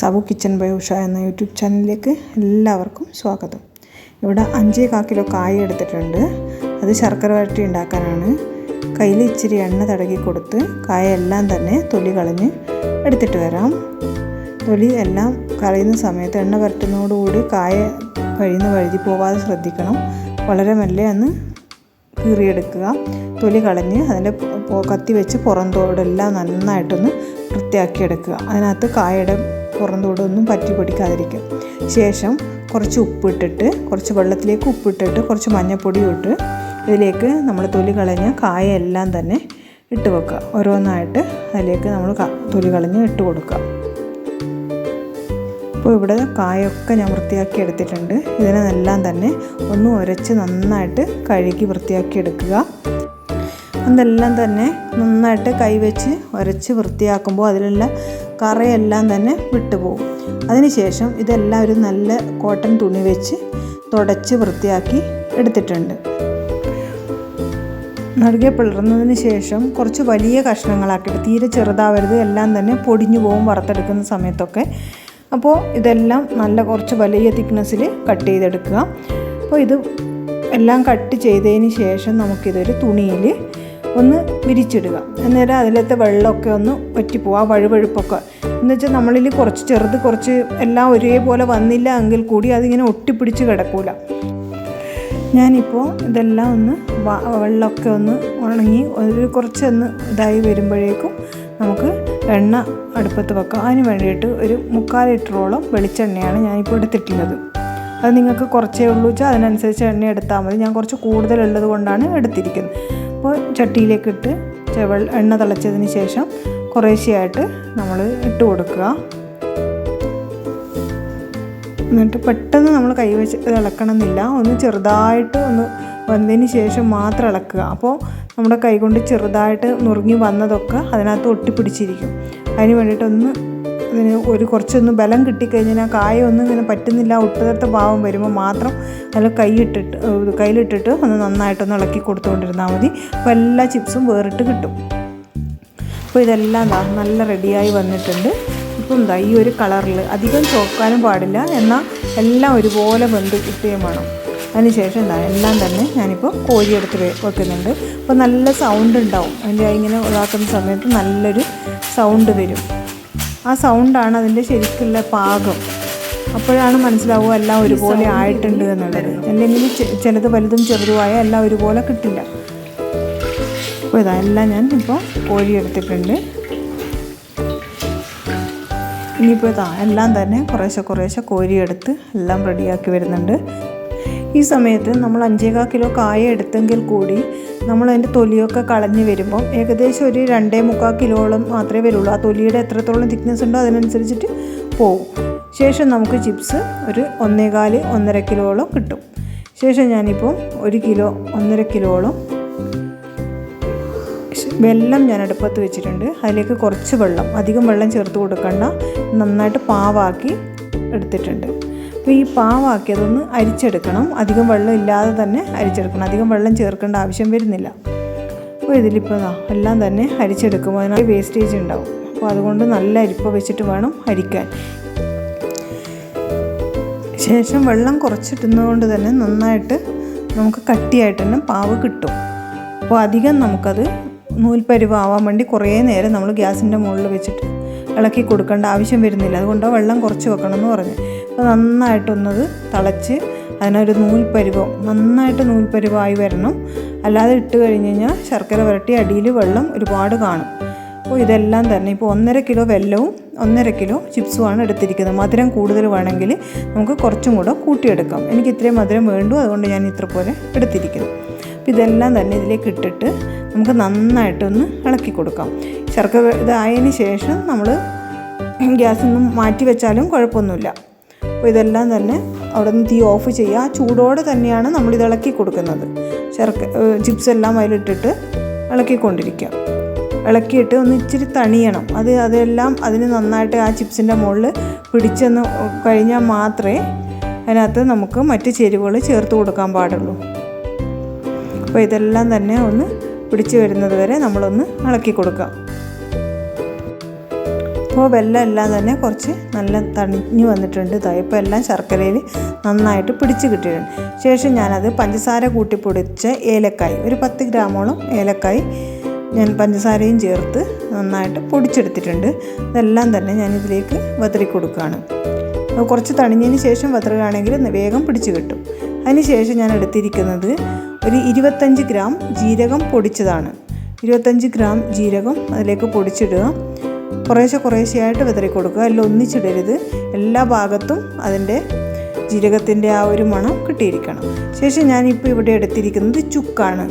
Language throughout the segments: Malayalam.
സാബു കിച്ചൻ ബൈ ഉഷ എന്ന യൂട്യൂബ് ചാനലിലേക്ക് എല്ലാവർക്കും സ്വാഗതം. ഇവിടെ അഞ്ചേ കാ കിലോ കായ എടുത്തിട്ടുണ്ട്. അത് ശർക്കര വരട്ടി ഉണ്ടാക്കാനാണ്. കയ്യിൽ ഇച്ചിരി എണ്ണ തടകി കൊടുത്ത് കായ എല്ലാം തന്നെ തൊലി കളഞ്ഞ് എടുത്തിട്ട് വരാം. തൊലി എല്ലാം കളയുന്ന സമയത്ത് എണ്ണ വരട്ടുന്നതോടുകൂടി കായ കഴിയുന്ന വഴുതി പോവാതെ ശ്രദ്ധിക്കണം. വളരെ മെല്ലെ ഒന്ന് കീറിയെടുക്കുക. തൊലി കളഞ്ഞ് അതിന്റെ കത്തി വെച്ച് പുറം തോടെല്ലാം നന്നായിട്ടൊന്ന് വൃത്തിയാക്കിയെടുക്കുക. അതിനകത്ത് കായയുടെ പുറം ഒന്നും പറ്റി പിടിക്കാതിരിക്കും. ശേഷം കുറച്ച് ഉപ്പിട്ടിട്ട് കുറച്ച് വെള്ളത്തിലേക്ക് ഉപ്പിട്ടിട്ട് കുറച്ച് മഞ്ഞൾപ്പൊടിയും ഇട്ട് ഇതിലേക്ക് നമ്മൾ തൊലി കളഞ്ഞ കായ എല്ലാം തന്നെ ഇട്ട് വെക്കുക. ഓരോന്നായിട്ട് അതിലേക്ക് നമ്മൾ തൊലി കളഞ്ഞ് ഇട്ട് കൊടുക്കുക. അപ്പോൾ ഇവിടെ കായൊക്കെ ഞാൻ വൃത്തിയാക്കി എടുത്തിട്ടുണ്ട്. ഇതിനെല്ലാം തന്നെ ഒന്ന് ഉരച്ച് നന്നായിട്ട് കഴുകി വൃത്തിയാക്കി എടുക്കുക. അതെല്ലാം തന്നെ നന്നായിട്ട് കൈവച്ച് ഉരച്ച് വൃത്തിയാക്കുമ്പോൾ അതിലുള്ള കറയെല്ലാം തന്നെ വിട്ടുപോകും. അതിനുശേഷം ഇതെല്ലാം ഒരു നല്ല കോട്ടൺ തുണി വെച്ച് തുടച്ച് വൃത്തിയാക്കി എടുത്തിട്ടുണ്ട്. നടുകെ പിളർന്നതിന് ശേഷം കുറച്ച് വലിയ കഷ്ണങ്ങളാക്കിയിട്ട് തീരെ ചെറുതാവരുത് എല്ലാം തന്നെ പൊടിഞ്ഞു പോകും വറുത്തെടുക്കുന്ന സമയത്തൊക്കെ. അപ്പോൾ ഇതെല്ലാം നല്ല കുറച്ച് വലിയ തിക്നെസ്സിൽ കട്ട് ചെയ്തെടുക്കുക. അപ്പോൾ ഇത് എല്ലാം കട്ട് ചെയ്തതിന് ശേഷം നമുക്കിതൊരു തുണിയിൽ ഒന്ന് വിരിച്ചിടുക അന്നേരം അതിലത്തെ വെള്ളമൊക്കെ ഒന്ന് വറ്റിപ്പോവും ആ വഴുവഴുപ്പൊക്കെ. എന്ന് വെച്ചാൽ നമ്മളിൽ കുറച്ച് ചെറുത് കുറച്ച് എല്ലാം ഒരേപോലെ വന്നില്ല എങ്കിൽ കൂടി അതിങ്ങനെ ഒട്ടിപ്പിടിച്ച് കിടക്കൂല. ഞാനിപ്പോൾ ഇതെല്ലാം ഒന്ന് വെള്ളമൊക്കെ ഒന്ന് ഉണങ്ങി ഒരു കുറച്ചൊന്ന് ഇതായി വരുമ്പോഴേക്കും നമുക്ക് എണ്ണ അടുപ്പത്ത് വെക്കാം. അതിന് വേണ്ടിയിട്ട് ഒരു മുക്കാൽ ലിറ്ററോളം വെളിച്ചെണ്ണയാണ് ഞാനിപ്പോൾ എടുത്തിട്ടുള്ളത്. അത് നിങ്ങൾക്ക് കുറച്ചേ ഉള്ളൂ വെച്ചാൽ അതിനനുസരിച്ച് എണ്ണ എടുത്താൽ മതി. ഞാൻ കുറച്ച് കൂടുതലുള്ളത് കൊണ്ടാണ് എടുത്തിരിക്കുന്നത്. അപ്പോൾ ചട്ടിയിലേക്ക് ഇട്ട് ചെ- എണ്ണ തിളച്ചതിന് ശേഷം കുറേശ്ശെയായിട്ട് നമ്മൾ ഇട്ട് കൊടുക്കുക. എന്നിട്ട് പെട്ടെന്ന് നമ്മൾ കൈവച്ച് ഇളക്കണമെന്നില്ല. ഒന്ന് ചെറുതായിട്ട് ഒന്ന് വന്നതിന് ശേഷം മാത്രം ഇളക്കുക. അപ്പോൾ നമ്മുടെ കൈ കൊണ്ട് ചെറുതായിട്ട് നുറുങ്ങി വന്നതൊക്കെ അതിനകത്ത് ഒട്ടിപ്പിടിച്ചിരിക്കും. അതിന് വേണ്ടിയിട്ട് ഒന്ന് ഇതിന് ഒരു കുറച്ചൊന്ന് ബലം കിട്ടിക്കഴിഞ്ഞാൽ ആ കായ ഒന്നും ഇങ്ങനെ പറ്റുന്നില്ല. ഒട്ടുതത്ത ഭാവം വരുമ്പോൾ മാത്രം നല്ല കൈയിട്ടിട്ട് കയ്യിലിട്ടിട്ട് ഒന്ന് നന്നായിട്ടൊന്ന് ഇളക്കി കൊടുത്തുകൊണ്ടിരുന്നാൽ മതി. അപ്പോൾ എല്ലാ ചിപ്സും വേറിട്ട് കിട്ടും. അപ്പോൾ ഇതെല്ലാം നല്ല റെഡിയായി വന്നിട്ടുണ്ട്. ഇപ്പം എന്താ ഈ ഒരു കളറിൽ അധികം ചോക്കാനും പാടില്ല. എന്നാൽ എല്ലാം ഒരുപോലെ ബന്ധു കിട്ടുകയും വേണം. അതിനുശേഷം എന്താ എല്ലാം തന്നെ ഞാനിപ്പോൾ കോഴിയെടുത്ത് വെക്കുന്നുണ്ട്. അപ്പോൾ നല്ല സൗണ്ട് ഉണ്ടാവും. അതിന്റെ ഇങ്ങനെ ഇതാക്കുന്ന സമയത്ത് നല്ലൊരു സൗണ്ട് വരും. ആ സൗണ്ടാണ് അതിന്റെ ശരിക്കുള്ള പാകം. അപ്പോഴാണ് മനസ്സിലാവുക എല്ലാം ഒരുപോലെ ആയിട്ടുണ്ട് എന്നുള്ളത്. അല്ലെങ്കിൽ ചിലത് വലുതും ചെറുതുമായ എല്ലാം ഒരുപോലെ കിട്ടില്ല. അപ്പോൾ ഇതെല്ലാം ഞാൻ ഇപ്പോൾ കോഴി എടുത്തിട്ടുണ്ട്. ഇനിയിപ്പോൾ ഇതാ എല്ലാം തന്നെ കുറേശ്ശെ കുറേശ്ശെ കോരിയെടുത്ത് എല്ലാം റെഡിയാക്കി വരുന്നുണ്ട്. ഈ സമയത്ത് നമ്മൾ അഞ്ചേകാൽ കിലോ കായ എടുത്തെങ്കിൽ കൂടി നമ്മൾ അതിന്റെ തൊലിയൊക്കെ കളഞ്ഞു വരുമ്പം ഏകദേശം ഒരു രണ്ടേ മുക്കാൽ കിലോളം മാത്രമേ വരുള്ളൂ. ആ തൊലിയുടെ എത്രത്തോളം തിക്നെസ് ഉണ്ടോ അതിനനുസരിച്ചിട്ട് പോകും. ശേഷം നമുക്ക് ചിപ്സ് ഒരു ഒന്നേകാൽ ഒന്നര കിലോളം കിട്ടും. ശേഷം ഞാനിപ്പോൾ ഒരു കിലോ ഒന്നര കിലോളം വെള്ളം ഞാൻ അടുപ്പത്ത് വെച്ചിട്ടുണ്ട്. അതിലേക്ക് കുറച്ച് വെള്ളം അധികം വെള്ളം ചേർത്ത് കൊടുക്കണ്ട. നന്നായിട്ട് പാവാക്കി എടുത്തിട്ടുണ്ട്. അപ്പോൾ ഈ പാവാക്കിയതൊന്ന് അരിച്ചെടുക്കണം. അധികം വെള്ളം ഇല്ലാതെ തന്നെ അരിച്ചെടുക്കണം. അധികം വെള്ളം ചേർക്കേണ്ട ആവശ്യം വരുന്നില്ല. അപ്പോൾ ഇതിലിപ്പോൾ എല്ലാം തന്നെ അരിച്ചെടുക്കുമ്പോൾ അതിനകത്ത് വേസ്റ്റേജ് ഉണ്ടാവും. അപ്പോൾ അതുകൊണ്ട് നല്ല അരിപ്പ വെച്ചിട്ട് വേണം അരിക്കാൻ. ശേഷം വെള്ളം കുറച്ചിട്ടുന്നതുകൊണ്ട് തന്നെ നന്നായിട്ട് നമുക്ക് കട്ടിയായിട്ട് തന്നെ പാവ് കിട്ടും. അപ്പോൾ അധികം നമുക്കത് നൂൽപ്പരിവാവാൻ വേണ്ടി കുറേ നേരം നമ്മൾ ഗ്യാസിന്റെ മുകളിൽ വെച്ചിട്ട് ഇളക്കി കൊടുക്കേണ്ട ആവശ്യം വരുന്നില്ല. അതുകൊണ്ട് വെള്ളം കുറച്ച് വെക്കണം എന്ന് പറഞ്ഞു അപ്പോൾ നന്നായിട്ടൊന്നത് തിളച്ച് അതിനൊരു നൂൽപ്പരുവം നന്നായിട്ട് നൂൽപ്പരുവായി വരണം. അല്ലാതെ ഇട്ട് കഴിഞ്ഞ് കഴിഞ്ഞാൽ ശർക്കര വരട്ടി അടിയിൽ വെള്ളം ഒരുപാട് കാണും. അപ്പോൾ ഇതെല്ലാം തന്നെ ഇപ്പോൾ ഒന്നര കിലോ വെല്ലവും ഒന്നര കിലോ ചിപ്സുമാണ് എടുത്തിരിക്കുന്നത്. മധുരം കൂടുതൽ വേണമെങ്കിൽ നമുക്ക് കുറച്ചും കൂടെ കൂട്ടിയെടുക്കാം. എനിക്ക് ഇത്രയും മധുരം വേണ്ടു അതുകൊണ്ട് ഞാൻ ഇത്ര പോലെ എടുത്തിരിക്കുന്നു. അപ്പോൾ ഇതെല്ലാം തന്നെ ഇതിലേക്ക് ഇട്ടിട്ട് നമുക്ക് നന്നായിട്ടൊന്ന് ഇളക്കി കൊടുക്കാം. ശർക്കര ഇതായതിന് ശേഷം നമ്മൾ ഗ്യാസ് ഒന്നും മാറ്റി വെച്ചാലും കുഴപ്പമൊന്നുമില്ല. അപ്പോൾ ഇതെല്ലാം തന്നെ അവിടെ നിന്ന് തീ ഓഫ് ചെയ്യുക. ആ ചൂടോടെ തന്നെയാണ് നമ്മൾ ഇത് ഇളക്കി കൊടുക്കുന്നത്. ചെറുക്ക ചിപ്സ് എല്ലാം അതിലിട്ടിട്ട് ഇളക്കിക്കൊണ്ടിരിക്കുക. ഇളക്കിയിട്ട് ഒന്ന് ഇച്ചിരി തണിയണം. അത് അതെല്ലാം അതിന് നന്നായിട്ട് ആ ചിപ്സിന്റെ മുകളിൽ പിടിച്ചെന്ന് കഴിഞ്ഞാൽ മാത്രമേ അതിനകത്ത് നമുക്ക് മറ്റ് ചേരുവകൾ ചേർത്ത് കൊടുക്കാൻ പാടുള്ളൂ. അപ്പോൾ ഇതെല്ലാം തന്നെ ഒന്ന് പിടിച്ച് വരുന്നത് വരെ നമ്മളൊന്ന് ഇളക്കി കൊടുക്കാം. അപ്പോൾ വെല്ലം എല്ലാം തന്നെ കുറച്ച് നല്ല തണിഞ്ഞ് വന്നിട്ടുണ്ട് ഇതാ ഇപ്പോൾ എല്ലാം ശർക്കരയിൽ നന്നായിട്ട് പിടിച്ച് കിട്ടിയിട്ടുണ്ട്. ശേഷം ഞാനത് പഞ്ചസാര കൂട്ടി പൊടിച്ച ഏലക്കായ് ഒരു പത്ത് ഗ്രാമോളം ഏലക്കായ് ഞാൻ പഞ്ചസാരയും ചേർത്ത് നന്നായിട്ട് പൊടിച്ചെടുത്തിട്ടുണ്ട്. ഇതെല്ലാം തന്നെ ഞാനിതിലേക്ക് വതറി കൊടുക്കുകയാണ്. കുറച്ച് തണിഞ്ഞതിന് ശേഷം വതറുകയാണെങ്കിൽ വേഗം പിടിച്ച് കിട്ടും. അതിന് ശേഷം ഞാൻ എടുത്തിരിക്കുന്നത് ഒരു ഇരുപത്തഞ്ച് ഗ്രാം ജീരകം പൊടിച്ചതാണ്. ഇരുപത്തഞ്ച് ഗ്രാം ജീരകം അതിലേക്ക് പൊടിച്ചിടുക. കുറേശ്ശെ കുറേശ്ശെയായിട്ട് വിതറി കൊടുക്കുക എല്ലാം ഒന്നിച്ചിടരുത്. എല്ലാ ഭാഗത്തും അതിന്റെ ജീരകത്തിന്റെ ആ ഒരു മണം കിട്ടിയിരിക്കണം. ശേഷം ഞാനിപ്പോൾ ഇവിടെ എടുത്തിരിക്കുന്നത് ചുക്കാണ്.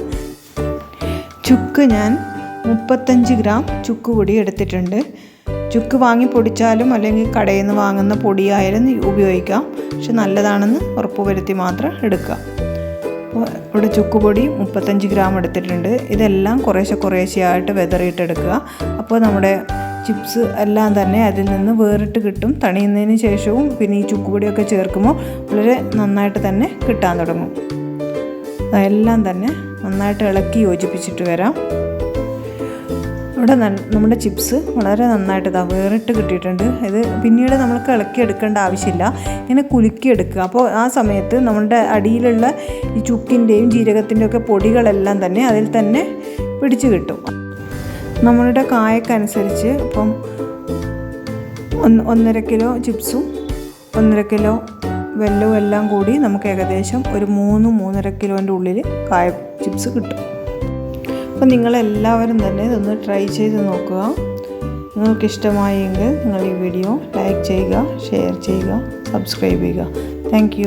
ചുക്ക് ഞാൻ മുപ്പത്തഞ്ച് ഗ്രാം ചുക്ക് പൊടി എടുത്തിട്ടുണ്ട്. ചുക്ക് വാങ്ങി പൊടിച്ചാലും അല്ലെങ്കിൽ കടയിൽ നിന്ന് വാങ്ങുന്ന പൊടിയായാലും ഉപയോഗിക്കാം. പക്ഷെ നല്ലതാണെന്ന് ഉറപ്പുവരുത്തി മാത്രം എടുക്കുക. ഇവിടെ ചുക്കുപൊടി മുപ്പത്തഞ്ച് ഗ്രാം എടുത്തിട്ടുണ്ട്. ഇതെല്ലാം കുറേശ്ശെ കുറേശ്ശെയായിട്ട് വെതറിയിട്ടെടുക്കുക. അപ്പോൾ നമ്മുടെ ചിപ്സ് എല്ലാം തന്നെ അതിൽ നിന്ന് വേറിട്ട് കിട്ടും. തണിയുന്നതിന് ശേഷവും പിന്നെ ഈ ചുക്കുപൊടിയൊക്കെ ചേർക്കുമ്പോൾ വളരെ നന്നായിട്ട് തന്നെ കിട്ടാൻ തുടങ്ങും. അതെല്ലാം തന്നെ നന്നായിട്ട് ഇളക്കി യോജിപ്പിച്ചിട്ട് വരാം. ഇവിടെ നമ്മുടെ ചിപ്സ് വളരെ നന്നായിട്ട് ഇതാ വേറിട്ട് കിട്ടിയിട്ടുണ്ട്. ഇത് പിന്നീട് നമ്മൾക്ക് ഇളക്കി എടുക്കേണ്ട ആവശ്യമില്ല. ഇങ്ങനെ കുലുക്കി എടുക്കുക. അപ്പോൾ ആ സമയത്ത് നമ്മുടെ അടിയിലുള്ള ഈ ചുക്കിന്റെയും ജീരകത്തിന്റെയും ഒക്കെ പൊടികളെല്ലാം തന്നെ അതിൽ തന്നെ പിടിച്ചു കിട്ടും. നമ്മളുടെ കായക്കനുസരിച്ച് ഇപ്പം ഒന്ന് ഒന്നര കിലോ ചിപ്സും ഒന്നര കിലോ വെല്ലവും എല്ലാം കൂടി നമുക്ക് ഏകദേശം ഒരു മൂന്ന് മൂന്നര കിലോന്റെ ഉള്ളിൽ കായ ചിപ്സ് കിട്ടും. അപ്പം നിങ്ങളെല്ലാവരും തന്നെ ഇതൊന്ന് ട്രൈ ചെയ്ത് നോക്കുക. നിങ്ങൾക്ക് ഇഷ്ടമായെങ്കിൽ നിങ്ങൾ ഈ വീഡിയോ ലൈക്ക് ചെയ്യുക ഷെയർ ചെയ്യുക സബ്സ്ക്രൈബ് ചെയ്യുക. താങ്ക്